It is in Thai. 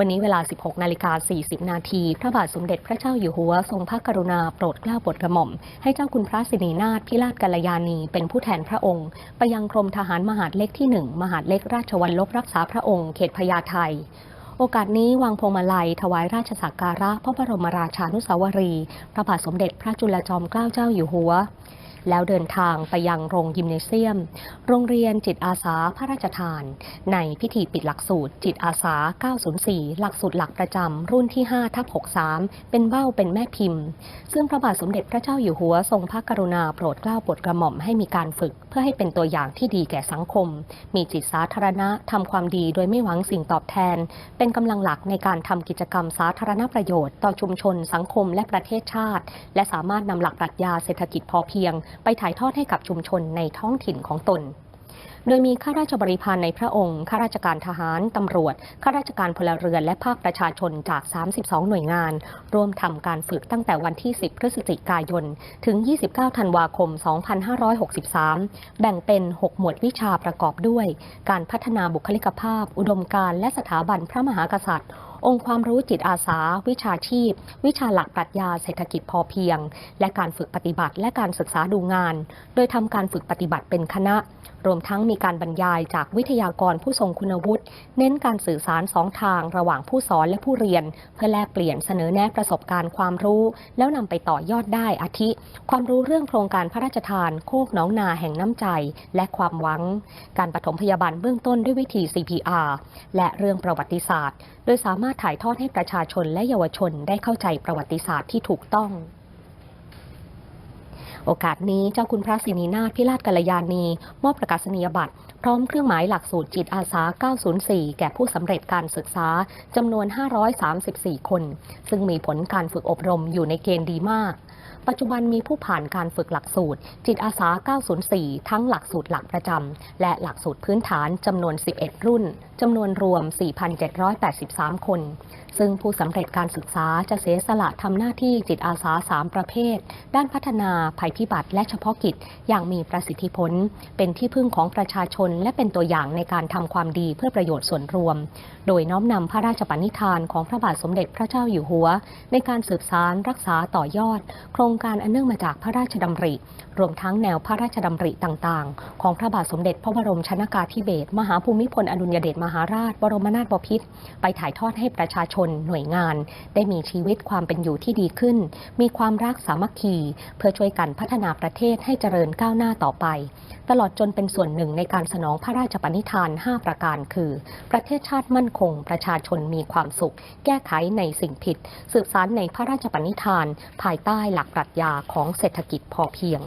วันนี้เวลา 16 นาฬิกา 40 นาที พระบาทสมเด็จพระเจ้าอยู่หัว ทรงพระกรุณาโปรดเกล้าโปรดกระหม่อม ให้เจ้าคุณพระสินีนาถพิราชกัลยาณี เป็นผู้แทนพระองค์ ไปยังกรมทหารมหาดเล็กที่ 1 มหาดเล็กราชวัลลบรักษาพระองค์ เขตพญาไทโอกาสนี้วางพวงมาลัย ถวายราชสักการะพระบรมราชานุสาวรี พระบาทสมเด็จพระจุลจอมเกล้าเจ้าอยู่หัว แล้วเดินทางไปยังโรงยิมเนเซียม โรงเรียนจิตอาสาพระราชทาน ในพิธีปิดหลักสูตร จิตอาสา 904 หลักสูตรหลักประจำรุ่นที่ 5 ทับ 63 เป็นเบ้าเป็นแม่พิมพ์ ซึ่งพระบาทสมเด็จพระเจ้าอยู่หัวทรงพระกรุณาโปรดเกล้าโปรดกระหม่อมให้มีการฝึก เพื่อให้เป็นตัวอย่างที่ดีแก่สังคม มีจิตสาธารณะทำความดีโดยไม่หวังสิ่งตอบแทน เป็นกำลังหลักในการทำกิจกรรมสาธารณประโยชน์ ต่อชุมชน สังคมและประเทศชาติ และสามารถนำหลักปรัชญาเศรษฐกิจพอเพียงไปถ่ายทอดให้กับชุมชนในท้องถิ่นของตน โดยมีข้าราชบริพารในพระองค์ข้าราชการทหาร ตำรวจข้าราชการพลเรือนและภาคประชาชนจาก 32 หน่วยงาน ร่วมทำการฝึกตั้งแต่วันที่ 10 พฤศจิกายน ถึง 29 ธันวาคม 2563 แบ่งเป็น 6 หมวดวิชาประกอบด้วย การพัฒนาบุคลิกภาพ อุดมการณ์และสถาบันพระมหากษัตริย์ องค์ความรู้จิตอาสา วิชาชีพ วิชาหลักปรัชญาเศรษฐกิจพอเพียง และการฝึกปฏิบัติและการศึกษาดูงาน โดยทำการฝึกปฏิบัติเป็นคณะ รวมทั้งมีการบรรยายจากวิทยากรผู้ทรงคุณวุฒิเน้นการสื่อสารสองทางระหว่างผู้สอนและผู้เรียน เพื่อแลกเปลี่ยนเสนอแนะประสบการณ์ความรู้ แล้วนำไปต่อยอดได้อาทิ ความรู้เรื่องโครงการพระราชทาน โคกหนองนาแห่งน้ำใจ และความหวัง การปฐมพยาบาลเบื้องต้นด้วยวิธี CPR และเรื่องประวัติศาสตร์ โดยสามารถถ่ายทอดให้ประชาชนและเยาวชนได้เข้าใจประวัติศาสตร์ที่ถูกต้อง โอกาสนี้เจ้าคุณพระสินีนาถพิราชกัลยาณี มอบประกาศนียบัตร พร้อมเครื่องหมายหลักสูตรจิตอาสา 904 แก่ผู้สำเร็จการศึกษาจำนวน 534 คน ซึ่งมีผลการฝึกอบรมอยู่ในเกณฑ์ดีมาก ปัจจุบันมีผู้ผ่านการฝึกหลักสูตร จิตอาสา 904 ทั้งหลักสูตรหลักประจำ และหลักสูตรพื้นฐานจำนวน 11 รุ่น จำนวนรวม 4,783 คน ซึ่งผู้สำเร็จการศึกษาจะเสียสละทำหน้าที่จิตอาสา 3 ประเภท ด้านพัฒนาภัยพิบัติและเฉพาะกิจ อย่างมีประสิทธิผล เป็นที่พึ่งของประชาชน และเป็นตัวอย่างในการทำความดีเพื่อประโยชน์ส่วนรวม โดยน้อมนำพระราชปณิธานของพระบาทสมเด็จพระเจ้าอยู่หัว ในการสืบสารรักษาต่อยอด โครงการอันเนื่องมาจากพระราชดำริ รวมทั้งแนวพระราชดำริต่างๆ ของพระบาทสมเด็จพระบรมชนากาธิเบศรมหาภูมิพลอดุลยเดชมหาราช บรมนาถบพิตรไปถ่ายทอดให้ประชาชนหน่วยงาน ได้มีชีวิตความเป็นอยู่ที่ดีขึ้น มีความรักสามัคคี เพื่อช่วยกันพัฒนาประเทศให้เจริญก้าวหน้าต่อไป ตลอดจนเป็นส่วนหนึ่งในการสนองพระราชปณิธาน 5 ประการ คือ ประเทศชาติมั่นคง ประชาชนมีความสุข แก้ไขในสิ่งผิด สืบสารในพระราชปณิธาน ภายใต้หลักปรัชญาของเศรษฐกิจพอเพียง